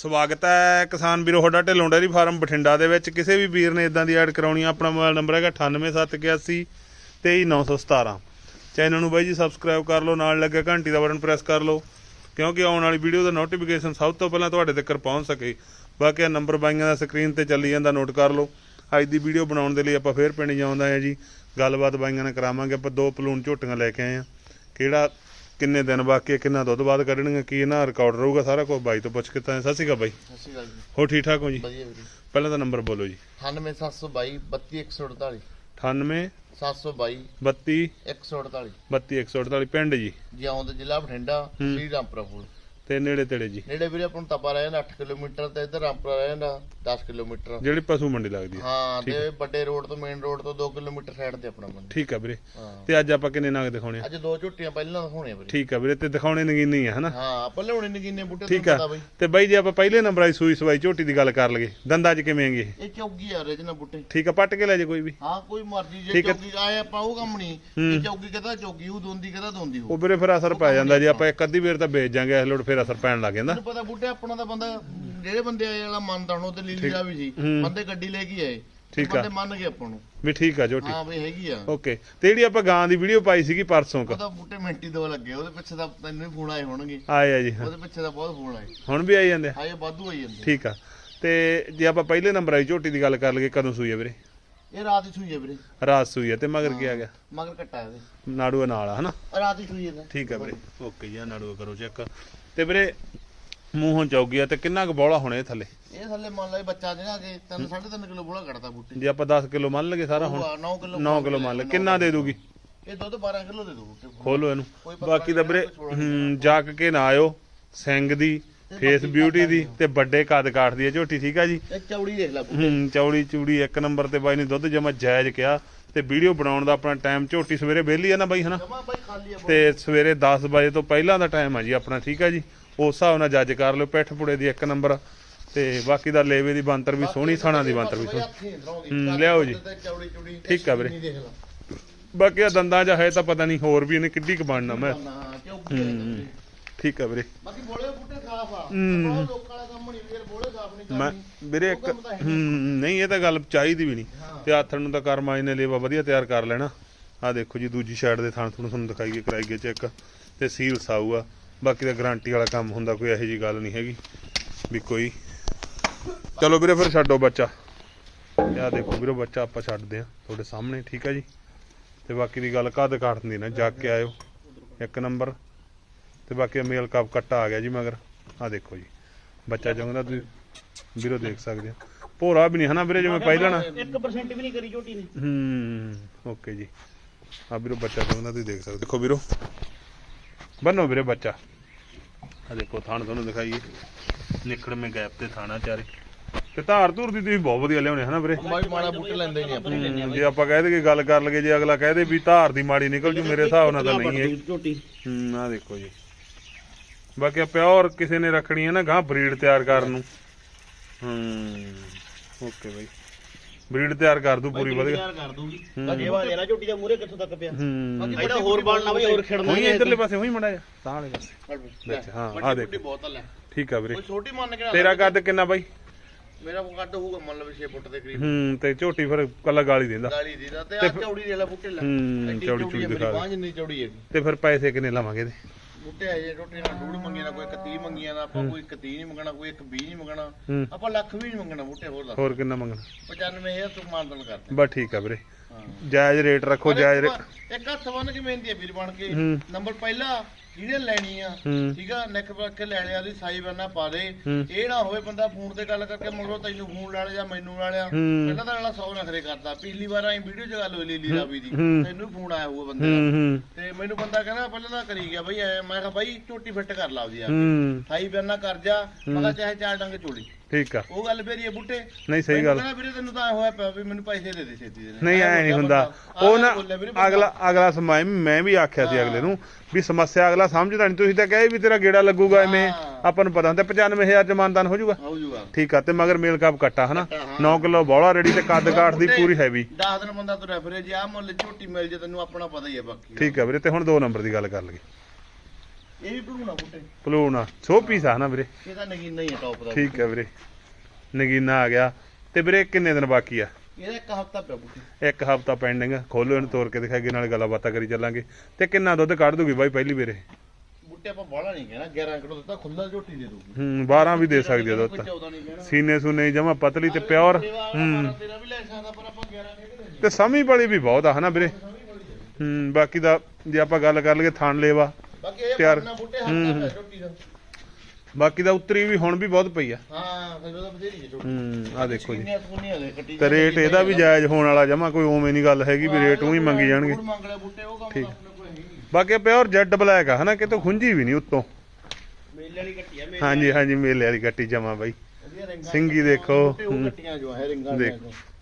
ਸਵਾਗਤ ਹੈ ਕਿਸਾਨ ਵੀਰੋ, ਤੁਹਾਡਾ ਢਿੱਲੋਂ ਡੇਅਰੀ ਫਾਰਮ ਬਠਿੰਡਾ ਦੇ ਵਿੱਚ। ਕਿਸੇ ਵੀ ਵੀਰ ਨੇ ਇਦਾਂ ਦੀ ਐਡ ਕਰਾਉਣੀ ਆ, ਆਪਣਾ ਮੋਬਾਈਲ ਨੰਬਰ ਹੈਗਾ 98781 23917 ਚੈਨਲ ਨੂੰ ਬਾਈ ਜੀ ਸਬਸਕ੍ਰਾਈਬ ਕਰ ਲਓ, ਨਾਲ ਲੱਗੇ ਘੰਟੀ ਦਾ ਬਟਨ ਪ੍ਰੈਸ ਕਰ ਲਓ, ਕਿਉਂਕਿ ਆਉਣ ਵਾਲੀ ਵੀਡੀਓ ਦਾ ਨੋਟੀਫਿਕੇਸ਼ਨ ਸਭ ਤੋਂ ਪਹਿਲਾਂ ਤੁਹਾਡੇ ਤੱਕ ਪਹੁੰਚ ਸਕੇ। ਬਾਕੀ ਇਹ ਨੰਬਰ ਬਾਈਆਂ ਦਾ ਸਕਰੀਨ ਤੇ ਚੱਲੀ ਜਾਂਦਾ ਨੋਟ ਕਰ ਲਓ। ਅੱਜ ਦੀ ਵੀਡੀਓ ਬਣਾਉਣ ਦੇ ਲਈ ਆਪਾਂ ਫੇਰ ਪਿੰਡ ਜਾਉਂਦਾ ਆ ਜੀ। ਗੱਲਬਾਤ ਬਾਈਆਂ ਨਾਲ ਕਰਾਵਾਂਗੇ, ਆਪਾਂ ਦੋ ਪਲੂਨ ਝੋਟੀਆਂ ਲੈ ਕੇ ਆਏ ਆ ਕਿਹੜਾ ਕਿੰਨੇ ਦਿਨ ਬਾਕੀ ਕਿੰਨਾ ਦੁੱਧ ਬਾਅਦ ਕੱਢਣਗੇ ਕੀ ਇਹਨਾਂ ਰਿਕਾਰਡ ਰਹੂਗਾ ਸਾਰਾ ਕੁਝ ਬਾਈ ਤੋਂ ਪੁੱਛ ਕੇ ਤਾਂ ਸਤਿ ਸ਼੍ਰੀ ਅਕਾਲ ਬਾਈ। ਸਤਿ ਸ਼੍ਰੀ ਅਕਾਲ ਜੀ। ਹੋ ਠੀਕ ਠਾਕ ਹੋ ਜੀ? ਵਧੀਆ ਵੀਰੇ। ਪਹਿਲਾਂ ਤਾਂ ਨੰਬਰ ਬੋਲੋ ਜੀ। 98722 32148 98 722 32 148 32 148 ਪਿੰਡ ਜੀ? ਜਿਉਂਦ ਜ਼ਿਲ੍ਹਾ ਬਠਿੰਡਾ ਸ੍ਰੀ ਰਾਮਪੁਰਾ ਫੂਲ ਤੇ ਨੇੜੇ ਤੇੜੇ ਜੀ। ਨੇੜੇ ਵੀਰੇ ਆਪਾਂ ਨੂੰ ਤਪਾ ਰਹਿ ਜਾਂਦਾ 8 ਕਿਲੋਮੀਟਰ ਤੇ ਇੱਧਰ ਰਾਮਪੁਰਾ ਰਹਿ ਜਾਂਦਾ 10 ਕਿਲੋਮੀਟਰ। ਜਿਹੜੀ ਪਸ਼ੂ ਮੰਡੀ ਲੱਗਦੀ ਹੈ। ਹਾਂ ਤੇ ਵੱਡੇ ਰੋਡ ਤੋਂ ਮੇਨ ਰੋਡ ਤੋਂ 2 ਕਿਲੋਮੀਟਰ ਸਾਈਡ ਤੇ ਆਪਣਾ ਮੰਡੀ। ਠੀਕ ਆ ਵੀਰੇ। ਤੇ ਅੱਜ ਆਪਾਂ ਕਿੰਨੇ ਨਗ ਦਿਖਾਉਣੇ ਆ? ਅੱਜ ਦੋ ਝੁੱਟੀਆਂ ਪਹਿਲਾਂ ਦਿਖਾਉਣੀਆਂ ਵੀਰੇ। ਠੀਕ ਆ ਵੀਰੇ ਤੇ ਦਿਖਾਉਣੇ ਨਗੀਨੀ ਆ ਹਨਾ? ਹਾਂ ਆਪਾਂ ਲਿਆਉਣੇ ਨਗੀਨੇ ਬੂਟੇ ਠੀਕ ਆ। ਤੇ ਬਾਈ ਜੇ ਆਪਾਂ ਪਹਿਲੇ ਨੰਬਰ ਆਈ ਸੂਈ ਸਵਾਈ ਝੋਟੀ ਦੀ ਗੱਲ ਕਰ ਲਈਏ ਦੰਦਾਂ 'ਚ ਕਿਵੇਂ ਹੈਗੇ ਇਹ? ਚੌਗੀ ਆ ਰਜਨਾ ਬੂਟੇ। ਠੀਕ ਆ ਪੱਟ ਕੇ ਲੈ ਜੇ ਕੋਈ ਵੀ। ਹਾਂ ਕੋਈ ਮਰਜ਼ੀ ਜੇ ਆ। ਚੌਗੀ ਆਏ ਆਪਾਂ ਉਹ ਕੰਮ ਨਹੀਂ। ਇਹ ਚੌਗੀ ਕਹਦਾ ਚੌਗੀ ਉਹ ਦੋਂਦੀ ਕਹਦਾ ਦੋਂਦੀ ਉਹ। ਵੀਰੇ ਫਿਰ ਅਸਰ ਪੈ ਜਾਂਦਾ ਜੇ ਆਪਾਂ ਇੱਕ ਅੱਧੀ ਵਾਰ ਤਾਂ ਵੇਚ ਜਾਂਗੇ ਇਸ ਲੋਟ ਫਿਰ ਅਸਰ ਪੈਣ ਲੱਗ ਜਾਂਦਾ। ਪਤਾ ਬੂਟੇ ਆਪਣਾ ਤਾਂ ਬੰਦਾ ਜਿਹੜੇ ਬੰਦੇ ਆਏ ਵਾਲਾ ਮੰਨਦਾ ਹੁਣ ਉਹ ਤੇ ਲੀਲੀ ਦਾ ਵੀ ਸੀ। ਬੰਦੇ ਗੱਡੀ ਲੈ ਕੇ ਆਏ। ਠੀਕ ਆ। ਬੰਦੇ ਮੰਨ ਗਏ ਆਪਾਂ ਨੂੰ। ਵੀ ਠੀਕ ਆ ਝੋਟੀ ਹਾਂ ਬਈ ਹੈਗੀ ਆ। ਓਕੇ। ਤੇ ਜਿਹੜੀ ਆਪਾਂ ਗਾਂ ਦੀ ਵੀਡੀਓ ਪਾਈ ਸੀਗੀ ਪਰਸੋਂ ਕ। ਉਹਦਾ ਬੂਟੇ ਮਿੰਟੀ ਦੋ ਲੱਗੇ ਉਹਦੇ ਪਿੱਛੇ ਤਾਂ ਤੈਨੂੰ ਵੀ ਫੋਨ ਆਏ ਹੋਣਗੇ। ਆਏ ਆ ਜੀ। ਉਹਦੇ ਪਿੱਛੇ ਤਾਂ ਬਹੁਤ ਫੋਨ ਆਏ। ਹੁਣ ਵੀ ਆਈ ਜਾਂਦੇ ਆ? ਆਏ ਵਾਧੂ ਆਈ ਜਾਂਦੇ ਠੀਕ ਆ। ਤੇ ਜੇ ਆਪਾਂ ਪਹਿਲੇ ਨੰਬਰ ਆਈ ਝੋਟੀ ਦੀ ਗੱਲ ਕਰ ਲਈਏ ਕਦੋਂ ਸੂਈ ਆ ਵੀਰੇ? ਇਹ ਰਾਤ ਹੀ ਸੂਈ ਵੀਰੇ। ਰਾਤ ਸੂਈ ਆ ਤੇ ਮਗਰ ਕੀ ਆ ਗਿਆ? ਮਗਰ ਕੱਟਾ ਇਹਦੇ। ਨਾੜੂਆ ਨਾਲ ਆ ਹਨਾ? ਰਾਤ ਹੀ ਸੂਈ ਠੀਕ ਆ ਵੀਰੇ। ਓਕੇ ਜੀ ਨਾੜੂਆ ਕਰੋ ਚੈੱਕ। ਤੇ ਵੀਰੇ ਮੂੰਹੋਂ ਚੌਗੀ ਆ ਤੇ ਕਿੰਨਾ ਕੁ ਬੌਲਾ ਹੋਣਾ ਇਹ ਥੱਲੇ? ਇਹ ਥੱਲੇ ਮੰਨ ਲਾ ਇਹ ਬੱਚਾ ਜਿਹੜਾ ਕਿ 3 3.5 ਕਿਲੋ ਬੋਲਾ ਕੱਢਦਾ ਬੂਟੇ ਜੇ ਆਪਾਂ 10 ਕਿਲੋ ਮੰਨ ਲਗੇ ਸਾਰਾ ਹੁਣ 9 ਕਿਲੋ 9 ਕਿਲੋ ਮੰਨ ਲੈ ਕਿੰਨਾ ਦੇ ਦੂਗੀ? ਇਹ ਦੁੱਧ 12 ਕਿਲੋ ਦੇ ਦੋ ਖੋਲੋ ਇਹਨੂੰ। ਬਾਕੀ ਤਾਂ ਨਹੀਂ ਵੀਰੇ ਜਾਕ ਕੇ ਨਾ ਆਇਓ। ਸਿੰਘ ਦੀ ਫੇਸ ਬਿਊਟੀ ਦੀ ਤੇ ਵੱਡੇ ਕੱਦ ਕਾਠ ਦੀ ਹੈ ਝੋਟੀ ਠੀਕ ਆ ਜੀ? ਇਹ ਚੌੜੀ ਦੇਖ ਲੈ ਹੂੰ ਚੌੜੀ ਚੂੜੀ ਇੱਕ ਨੰਬਰ ਤੇ ਬਾਈ ਨੇ ਦੁੱਧ ਜਮਾ ਜਾਇਜ਼ ਕਿਹਾ। ਤੇ ਵੀਡੀਓ ਬਣਾਉਣ ਦਾ ਆਪਣਾ ਟਾਈਮ ਝੋਟੀ ਸਵੇਰੇ ਵਿਹਲੀ ਆ ਨਾ ਬਾਈ ਹਨਾ? ਤੇ ਸਵੇਰੇ 10 ਵਜੇ ਤੋਂ ਪਹਿਲਾਂ ਦਾ ਟਾਈਮ ਆ ਜੀ ਆਪਣਾ ਠੀਕ ਆ ਜੀ? ਉਸ ਹਿਸਾਬ ਨਾਲ ਜੱਜ ਕਰ ਲਿਓ ਪਿੱਠ ਪੁੜੇ ਦੀ ਇੱਕ ਨੰਬਰ ਤੇ ਬਾਕੀ ਦਾ ਲੇਵੇ ਦੀ ਬੰਤਰ ਵੀ ਸੋਹਣੀ ਥਾਣਾ ਦੀ ਬੰਤਰ ਵੀ ਸੋਹਣੀ। ਲਿਆਓ ਜੀ। ਠੀਕ ਆ ਵੀਰੇ। ਬਾਕੀ ਆ ਦੰਦਾਂ 'ਚ ਹੈ ਤਾਂ ਪਤਾ ਨਹੀਂ ਹੋਰ ਵੀ ਇਹਨੇ ਕਿੱਡੀ ਕੁ ਬਣਨਾ ਮੈਂ। ਠੀਕ ਆ ਵੀਰੇ। ਬਾਕੀ ਬੋਲੇ ਬੂਟੇ ਸਾਫ਼ ਆ। ਬਹੁਤ ਲੋਕਾਂ ਵਾਲਾ ਕੰਮ ਨਹੀਂ ਵੀਰ ਬੋਲੇ ਸਾਫ਼ ਨਹੀਂ ਮੈਂ ਵੀਰੇ ਇੱਕ ਨਹੀਂ ਇਹ ਤਾਂ ਗੱਲ ਚਾਹੀਦੀ ਵੀ ਨਹੀਂ। ਤੇ ਆਥਣ ਨੂੰ ਤਾਂ ਕਰਮਾਈ ਨੇ ਲੇਵਾ ਵਧੀਆ ਤਿਆਰ ਕਰ ਲੈਣਾ। ਆ ਦੇਖੋ ਜੀ ਦੂਜੀ ਸਾਈਡ ਦੇ ਥਾਂ ਤੁਹਾਨੂੰ ਤੁਹਾਨੂੰ ਦਿਖਾਈਏ ਕਰਾਈਏ ਚੈੱਕ ਤੇ ਸੀਲ ਸਾਊ ਆ। ਬਾਕੀ ਦਾ ਗਾਰੰਟੀ ਵਾਲਾ ਕੰਮ ਹੁੰਦਾ ਕੋਈ ਇਹੋ ਜੀ ਗੱਲ ਨਹੀਂ ਹੈਗੀ ਵੀ ਕੋਈ। ਚਲੋ ਵੀਰੇ ਫਿਰ ਛੱਡੋ ਬੱਚਾ। ਇਹ ਆ ਦੇਖੋ ਵੀਰੋ ਬੱਚਾ ਆਪਾਂ ਛੱਡਦੇ ਆ ਤੁਹਾਡੇ ਸਾਹਮਣੇ ਠੀਕ ਆ ਜੀ। ਤੇ ਬਾਕੀ ਦੀ ਗੱਲ ਕਾਦ ਕਾਟਨ ਦੀ ਨਾ ਜਾ ਕੇ ਆਇਓ। ਇੱਕ ਨੰਬਰ। ਤੇ ਬਾਕੀ ਮੇਲ ਕੱਪ ਕੱਟਾ ਆ ਗਿਆ ਜੀ ਮਗਰ। ਆ ਦੇਖੋ ਜੀ। ਬੱਚਾ ਜੰਗਦਾ ਤੁਸੀਂ ਵੀਰੋ ਦੇਖ ਸਕਦੇ ਆ ਭੋਰਾ ਵੀ ਨਹੀਂ ਹਨਾ ਵੀਰੇ ਜਿਵੇਂ ਪਹਿਲਾਂ ਨਾ। 1% ਵੀ ਨਹੀਂ ਕਰੀ ਝੋਟੀ ਨੇ। ਹੂੰ ਓਕੇ ਜੀ। ਆ ਵੀਰੋ ਬੱਚਾ ਜੰਗਦਾ ਤੁਸੀਂ ਦੇਖ ਸਕਦੇ ਦੇਖੋ ਵੀਰੋ। ਬੰਨੋ ਵੀਰੇ ਬੱਚਾ। ਆ ਦੇਖੋ ਥਾਣ ਤੁਹਾਨੂੰ ਦਿਖਾਈਏ। ਨਿਕੜ ਮੇ ਗੈਪ ਤੇ ਥਾਣਾ ਚਾਰੇ। ਤੇ ਧਾਰ ਧੂਰ ਦੀ ਤੁਸੀਂ ਬਹੁਤ ਵਧੀਆ ਲਿਆਉਣੇ ਹਨਾ ਵੀਰੇ। ਮਾੜੀ ਮਾੜਾ ਬੂਟੇ ਲੈਂਦੇ ਨਹੀਂ ਆਪਾਂ। ਹੂੰ, ਜੇ ਆਪਾਂ ਕਹਿ ਦੇਗੇ ਗੱਲ ਕਰ ਲਗੇ ਜੇ ਅਗਲਾ ਕਹਿ ਦੇ ਵੀ ਧਾਰ ਦੀ ਮਾੜੀ ਨਿਕਲ ਜੂ ਮੇਰੇ ਹਿਸਾਬ ਨਾਲ ਤਾਂ ਨਹੀਂ ਹੈ। ਝੋਟੀ। ਹੂੰ ਆ ਦੇਖੋ ਜੀ। ਬਾਕੀ ਪਿਓਰ ਕਿਸੇ ਨੇ ਰੱਖਣੀ ਹੈ ਨਾ ਗਾਂ ਬਰੀਡ ਤਿਆਰ ਕਰਨ ਨੂੰ। ਹੂੰ। ਓਕੇ ਬਾਈ। ਬਰੀਡ ਤਿਆਰ ਕਰ ਦੂ ਪੂਰੀ ਵਧੀਆ। ਤਿਆਰ ਕਰ ਦੂਗੀ। ਬਾਕੀ ਵਾ ਦੇਣਾ ਝੋਟੀ ਦਾ ਮੂਰੇ ਕਿੱਥੋਂ ਤੱਕ ਪਿਆ। ਹੂੰ। ਇਹਦਾ ਹੋਰ ਬਣਨਾ ਬਈ ਹੋਰ ਖਿੜਨਾ ਹੋਈ ਇਧਰਲੇ ਪਾਸੇ ਹੋਈ ਮੜਾ ਜਾ ਤਾਂ ਵਾਲੇ ਪਾਸੇ। ਹਾਂ, ਦੇਖ। ਬੂਟੀ ਬਹੁਤ ਆ ਲੈ ਠੀਕ ਆ ਵੀਰੇ। ਕੋਈ ਛੋਟੀ ਮੰਨ ਕੇ ਨਾ ਤੇਰਾ ਕੱਦ ਕਿੰਨਾ ਬਾਈ? ਮੇਰਾ ਕੱਦ ਹੋਊਗਾ ਮੰਨ ਲਓ 6 ਫੁੱਟ ਦੇ ਕਰੀਬ। ਹੂੰ ਤੇ ਝੋਟੀ ਫਿਰ ਕੱਲਾ ਗਾਲੀ ਦਿੰਦਾ। ਗਾਲੀ ਦੀ ਦਾ ਤੇ ਆ ਚੌੜੀ ਦੇ ਲੈ ਬੂਟੇ ਲੈ। ਹੂੰ, ਐਡੀ ਚੌੜੀ ਚੌੜੀ ਚੌੜੀ ਆ, ਮੇਰੀ ਦਿਖਾ ਦੇ। ਬਾਂਹ ਜਿੰਨੀ ਚੌੜੀ ਹੈ ਤੇ ਫਿਰ ਪੈਸੇ ਕਿੰਨੇ ਲਾਵਾਂਗੇ ਇਹਦੇ? ਬੂਟੇ ਆਏ ਟੋਟੇ ਨਾਲ ਡੂੜ ਮੰਗੀਆਂ ਨਾ ਕੋਈ 31 ਮੰਗੀਆਂ ਨਾ ਆਪਾਂ ਕੋਈ 31 ਨਹੀਂ ਮੰਗਣਾ ਕੋਈ 120 ਨਹੀਂ ਮੰਗਣਾ ਹੂੰ। ਆਪਾਂ ਲੱਖ ਵੀ ਨਹੀਂ ਮੰਗਣਾ ਬੂਟੇ ਹੋਰ ਲੱਖ ਹੋਰ ਕਿੰਨਾ ਮੰਗਣਾ? 95000 ਤੋਂ ਮਾਨਦਨ ਕਰਦੇ ਬਸ ਠੀਕ ਆ ਵੀਰੇ। ਹਾਂ। ਜਾਇਜ਼ ਰੇਟ ਰੱਖੋ ਜਾਇਜ਼ ਰੇਟ। ਇੱਕ- ਹੱਥ ਬੰਨ ਕੇ ਬੇਨਤੀ ਹੈ ਵੀਰ ਬਣ ਕੇ। ਹੂੰ। ਨੰਬਰ ਪਹਿਲਾ ਜਿਹਨੇ ਲੈਣੀ ਆ ਹੂੰ। ਠੀਕ ਆ ਨੈਕ ਪਾ ਕੇ ਲੈ ਲਿਆ ਦੀ ਸਾਈ ਬੰਨਾ ਪਾ ਦੇ। ਹੂੰ। ਇਹ ਨਾ ਹੋਵੇ ਬੰਦਾ ਫੋਨ ਤੇ ਗੱਲ ਕਰਕੇ ਮਗਰੋਂ ਤੈਨੂੰ ਫੋਨ ਲਾ ਲਿਆ ਜਾਂ ਮੈਨੂੰ ਲਾ ਲਿਆ। ਹੂੰ। ਪਹਿਲਾਂ ਤਾਂ ਅਗਲਾ 100 ਨਖਰੇ ਕਰਦਾ। ਪਿਛਲੀ ਵਾਰ ਆਈ ਵੀਡੀਓ ਚ ਗੱਲ ਹੋਈ ਲੀਲੀ ਰਾਵੀ ਦੀ। ਹੂੰ। ਤੈਨੂੰ ਵੀ ਫੋਨ ਆਇਆ ਹੋਊਗਾ ਬੰਦੇ ਦਾ। ਹੂੰ ਤੇ ਮੈਨੂੰ ਬੰਦਾ ਕਹਿੰਦਾ ਪਹਿਲਾਂ ਤਾਂ ਕਰੀ ਗਿਆ ਬਈ ਐਂ। ਮੈਂ ਕਿਹਾ ਬਾਈ ਝੋਟੀ ਫਿੱਟ ਕਰ ਲਾ ਉਹਦੀ ਆ ਹੂੰ। ਸਾਈ ਬੰਨਾ ਕਰ ਜਾ ਮੈਂ ਕਿਹਾ ਚਾਹੇ ਚਾਰ ਡੰਗ ਚੋਲੀ। ਠੀਕ ਆ। ਉਹ ਗੱਲ ਫੇਰੀ ਇਹ ਬੂਟੇ ਨਹੀਂ ਸਹੀ ਗੱਲ। ਕਹਿੰਦਾ ਵੀਰੇ ਤੈਨੂੰ ਤਾਂ ਐਂ ਹੋਇਆ ਪਿਆ ਵੀ ਮੈਨੂੰ ਪੈਸੇ ਦੇ ਦੇ ਛੇਤੀ ਦੇ ਨਹੀਂ ਐ ਨਹੀਂ ਹੁੰਦਾ। ਉਹ ਨਾ ਅਗਲਾ ਅਗਲਾ ਸਮਾਂ ਮੈਂ ਵੀ ਆਖਿਆ ਸੀ ਅਗਲੇ ਨੂੰ ਵੀ ਸਮੱਸਿਆ ਅਗਲਾ ਸਮਝਦਾ ਨਹੀਂ। ਤੁਸੀਂ ਤਾਂ ਕਹੇ ਵੀ ਤੇਰਾ ਗੇੜਾ ਲੱਗੂਗਾ ਐਵੇਂ। ਆਪਾਂ ਨੂੰ ਪਤਾ ਹੁੰਦਾ 95000 ਚ ਮਾਨਦਾਨ ਹੋ ਜਾਊਗਾ। ਹੋ ਜੂਗਾ ਠੀਕ ਆ ਤੇ ਮਗਰ ਮੇਲ ਕਾਪ ਕੱਟਾ ਹਨਾ? ਕੱਟਾ, ਹਾਂ। 9 ਕਿਲੋ ਬੌਲਾ ਰੈਡੀ ਤੇ ਕੱਦ ਕਾਠ ਦੀ ਪੂਰੀ ਹੈਵੀ। 10 ਦਿਨ ਬੰਦਾ ਤੁਰਿਆ ਫਿਰੇ ਜੇ ਆ ਮੁੱਲ ਝੋਟੀ ਮਿਲ ਜੇ ਤੈਨੂੰ ਆਪਣਾ ਪਤਾ ਹੀ ਹੈ ਬਾਕੀ। ਠੀਕ ਆ ਵੀਰੇ ਤੇ ਹੁਣ ਦੋ ਨੰਬਰ ਦੀ ਗੱਲ ਕਰ ਲਈਏ। ਇਹ ਵੀ ਭਲੂਣਾ ਬੂਟੇ। ਪਲੂਣਾ ਸੋ ਪੀਸ ਆ ਨਾ ਵੀਰੇ। ਇਹ ਤਾਂ ਨਗੀਨਾ ਹੀ ਹੈ ਟੌਪ ਦਾ ਠੀਕ ਹੈ ਵੀਰੇ। ਨਗੀਨਾ ਆ ਗਿਆ। ਤੇ ਵੀਰੇ ਕਿੰਨੇ ਦਿਨ ਬਾਕੀ ਆ? ਇਹਦਾ ਇੱਕ ਹਫਤਾ ਪਿਆ ਬੂਟੇ। ਇੱਕ ਹਫਤਾ ਪੈਂਡਿੰਗ ਖੋਲੋ ਇਹਨੂੰ ਤੋੜ ਕੇ ਦਿਖਾਈਏ ਨਾਲ ਗੱਲਾਂ ਬਾਤਾਂ ਕਰੀ ਚੱਲਾਂਗੇ। ਤੇ ਕਿੰਨਾ ਦੁੱਧ ਕੱਢ ਦੂਗੀ ਬਾਈ ਪਹਿਲੀ ਵੀਰੇ? ਬੂਟੇ ਆਪਾਂ ਬਾਹਲਾ ਨਹੀਂ ਕਹਿਣਾ 11 ਕਿਲੋ ਦਿੱਤਾ ਖੁੱਲਾ ਝੋਟੀ ਦੇ ਦੂਗੀ ਹੂੰ 12 ਵੀ ਦੇ ਸਕਦੀ ਆ ਦੁੱਧ ਤਾਂ। 14 ਨਹੀਂ ਕਹਿਣਾ। ਸੀਨੇ ਸੁਨੇ ਜਮਾ ਪਤਲੀ ਤੇ ਪਿਓਰ। ਹੂੰ। ਤੇਰਾ ਵੀ ਲੈ ਸਕਦਾ ਪਰ ਆਪਾਂ 11 ਕਹਿੰਦੇ ਤੇ ਸਮੀ ਵਾਲੀ ਵੀ ਬਹੁਤ ਆ ਹਨਾ ਵੀਰੇ? ਹੂੰ ਬਾਕੀ ਦਾ ਜੇ ਆਪਾਂ ਗੱਲ ਕਰ ਲਈਏ ਥਣ ਲੇਵਾ ਬਾਕੀ ਇਹ ਤਿਆਰ- ਬੂਟੇ ਦਾ। ਬਾਕੀ ਦਾ ਉੱਤਰੀ ਵੀ ਹੁਣ ਵੀ ਬਹੁਤ ਪਈ ਆ। ਹਾਂ ਫਿਰ ਉਹਦਾ ਬਥੇਰੀ ਹੈ ਝੋਟੀ ਹੂੰ ਆ ਦੇਖੋ ਜੀ। ਕਿੰਨੀਆਂ ਸੁਣੀਆਂ ਦੇ ਕੱਟੀ ਤੇ ਰੇਟ ਇਹਦਾ ਵੀ ਜਾਇਜ਼ ਹੋਣ ਵਾਲਾ ਜਮਾ ਕੋਈ ਉਵੇਂ ਨਹੀਂ ਗੱਲ ਹੈਗੀ ਵੀ ਰੇਟ ਉਹੀ ਮੰਗੀ ਜਾਣਗੇ। ਹੋਰ ਮੰਗ ਲਿਆ ਬੂਟੇ ਉਹ ਕੰਮ ਤਾਂ ਆਪਣੇ ਕੋਲ ਹੈ ਹੀ ਨਹੀਂ ਬਾਕੀ ਪਿਓਰ ਜੈਡ ਬਲੈਕ ਆ ਹਨਾ? ਕਿਤੋਂ ਖੁੰਝੀ ਵੀ ਨਹੀਂ ਉੱਤੋਂ। ਮੇਲੇ ਵਾਲੀ ਕੱਟੀ ਆ ਮੇਲੇ ਹਾਂਜੀ ਹਾਂਜੀ ਮੇਲੇ ਵਾਲੀ ਗੱਟੀ ਜਮਾ ਬਾਈ। ਵਧੀਆ ਰਿੰਗਾਂ ਸਿੰਗੀ ਦੇਖੋ ਬੂਟੇ ਉਹ ਕੱਟੀਆਂ ਜੋ ਹੈ ਰਿੰਗਾਂ ਦੇਖ।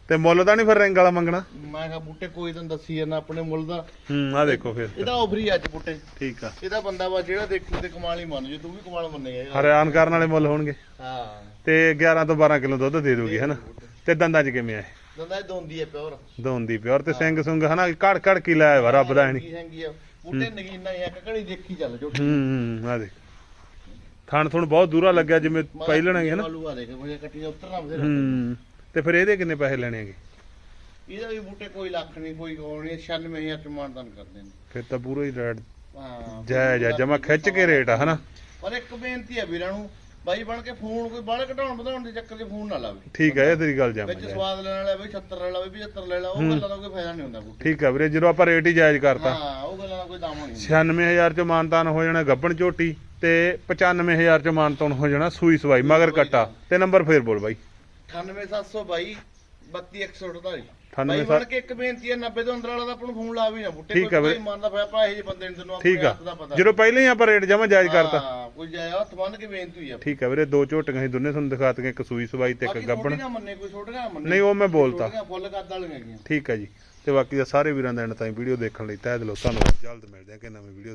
ਤੇ ਮੁੱਲ ਤਾਂ ਨਹੀਂ ਫਿਰ ਰਿੰਗ ਵਾਲਾ ਮੰਗਣਾ? ਮੈਂ ਕਿਹਾ ਬੂਟੇ ਕੋਈ ਤਾਂ ਦੱਸੀ ਜਾਂਦਾ ਆਪਣੇ ਮੁੱਲ ਦਾ। ਹੂੰ ਆ ਦੇਖੋ ਫਿਰ। ਇਹਦਾ ਆਫਰ ਹੀ ਅੱਜ ਬੂਟੇ। ਠੀਕ ਆ। ਇਹਦਾ ਬੰਦਾ ਵਾ ਜਿਹੜਾ ਦੇਖੂ ਤੇ ਕਮਾਲ ਹੀ ਮੰਨ ਜੇ ਤੂੰ ਵੀ ਕਮਾਲ ਮੰਨੇਗਾ। ਹਰਿਆਣ ਕਰਨ ਵਾਲੇ ਮੁੱਲ ਹੋਣਗੇ। ਹਾਂ। ਤੇ 11 ਤੋਂ 12 ਕਿਲੋ ਦੁੱਧ ਦੇ ਦੂਗੀ ਹਨਾ? ਤੇ ਦੰਦਾਂ 'ਚ ਕਿਵੇਂ ਆ ਦੰਦਾ ਇਹ ਦੋਂਦੀ ਹੈ ਪਿਓਰ। ਦੋਂਦੀ ਪਿਓਰ ਤੇ ਸਿੰਘ ਸੁੰਗ ਹਨਾ? ਕੜ ਕੜ ਕੀ ਲਾਇਆ ਵਾ ਰੱਬ ਦਾ ਆ। ਬੂਟੇ ਨਗੀਨਾ ਆ ਕਕੜੀ ਦੇਖੀ ਚੱਲ ਜੋ। ਹੂੰ ਆ ਦੇਖ। ਥਣ ਥਣ ਬਹੁਤ ਦੂਰਾ ਲੱਗਿਆ ਜਿਵੇਂ ਪਹਿਲਣਗੇ ਹਨਾ? ਹੂੰ। ਤੇ ਫਿਰ ਇਹਦੇ ਕਿੰਨੇ ਪੈਸੇ ਲੈਣੇ ਹੈਗੇ? ਇਹਦਾ ਵੀ ਬੂਟੇ ਕੋਈ ਲੱਖ ਨਹੀਂ ਕੋਈ ਨਹੀਂ 96000 ਚ ਮਾਨਦਾਨ ਕਰਦੇ ਨੇ। ਫਿਰ ਤਾਂ ਪੂਰਾ ਹੀ ਰੇਟ ਹਾਂ ਜਾਇਜ਼ ਆ ਜਮਾ ਖਿੱਚ ਕੇ ਰੇਟ ਆ ਹਨਾ? ਪਰ ਇੱਕ ਬੇਨਤੀ ਆ ਵੀਰਾਂ ਨੂੰ ਬਾਈ ਬਣ ਕੇ ਫੋਨ ਕੋਈ ਬਾਹਲੇ ਘਟਾਉਣ ਵਧਾਉਣ ਦੇ ਚੱਕਰ 'ਚ ਫੋਨ ਨਾ ਲਾਵੇ। ਠੀਕ ਹੈ ਇਹ ਤੇਰੀ ਗੱਲ ਜਾਮਾ ਵਿੱਚ ਸਵਾਦ ਲੈਣ ਵਾਲਾ ਬਈ 76 ਲੈ ਲਾ ਬਈ 75 ਲੈ ਲਾ ਉਹ ਗੱਲਾਂ ਦਾ ਕੋਈ ਫਾਇਦਾ ਨਹੀਂ ਹੁੰਦਾ ਬੂਟੇ ਠੀਕ ਆ ਵੀਰੇ ਜਦੋਂ ਆਪਾਂ ਰੇਟ ਹੀ ਜਾਇਜ਼ ਕਰਤਾ। ਹਾਂ ਉਹ ਗੱਲਾਂ ਦਾ ਕੋਈ ਦਾਮ ਨਹੀਂ ਹੁੰਦਾ। 96000 ਚ ਮਾਨਤਾਨ ਹੋ ਜਾਣਾ ਗੱਬਣ ਝੋਟੀ ਤੇ 95000 ਚ ਮਾਨਤਾਨ ਹੋ ਜਾਣਾ ਸੂਈ ਸਵਾਈ ਮਗਰ ਕੱਟਾ। ਤੇ ਨੰਬਰ ਫੇਰ ਬੋਲ ਬਾਈ। 98722 32148. 98 ਬਾਈ ਬਣ ਕੇ ਇੱਕ ਬੇਨਤੀ ਹੈ 90 ਤੋਂ ਅੰਦਰ ਵਾਲਾ ਤਾਂ ਆਪਾਂ ਨੂੰ ਫੋਨ ਲਾ ਵੀ ਨਾ ਬੂਟੇ ਠੀਕ ਆ ਬਈ। ਕੋਈ ਮੰਨਦਾ ਪਿਆ ਭਰਾ ਇਹ ਬੰਦੇ ਨੇ ਤੈਨੂੰ ਠੀਕ ਆਪਣੇ ਆ। ਹੱਥ ਦਾ ਪਤਾ। ਜਦੋਂ ਪਹਿਲਾਂ ਹੀ ਆਪਾਂ ਰੇਟ ਜਮਾ ਜਾਇਜ਼ ਕਰਤਾ। ਹਾਂ ਕੋਈ ਜਾਇਆ ਬੰਨ ਕੇ ਬੇਨਤੀ ਹੋਈ ਆ। ਠੀਕ ਆ ਵੀਰੇ ਦੋ ਝੋਟੀਆਂ ਸੀ ਦੋਨੇ ਤੁਹਾਨੂੰ ਦਿਖਾਤੀਆਂ ਇੱਕ ਸੂਈ ਸਵਾਈ ਤੇ ਇੱਕ ਗੱਬਣ। ਛੋਟੀਆਂ ਮੰਨੇ ਕੋਈ ਛੋਟੀਆਂ ਨਾ ਮੰਨੇ। ਨਹੀਂ ਉਹ ਮੈਂ ਬੋਲਤਾ। ਠੀਕ ਆ ਜੀ। ਤੇ ਬਾਕੀ ਦਾ ਸਾਰੇ ਵੀਰਾਂ ਦਾ ਐਂਡ ਤਾਈਂ ਵੀਡੀਓ ਦੇਖਣ ਲਈ ਤਹਿ ਦਿਲੋਂ ਧੰਨਵਾਦ। ਜਲਦ ਮਿਲਦੇ ਆ ਕਿ ਨਵੀਂ ਵੀਡੀਓ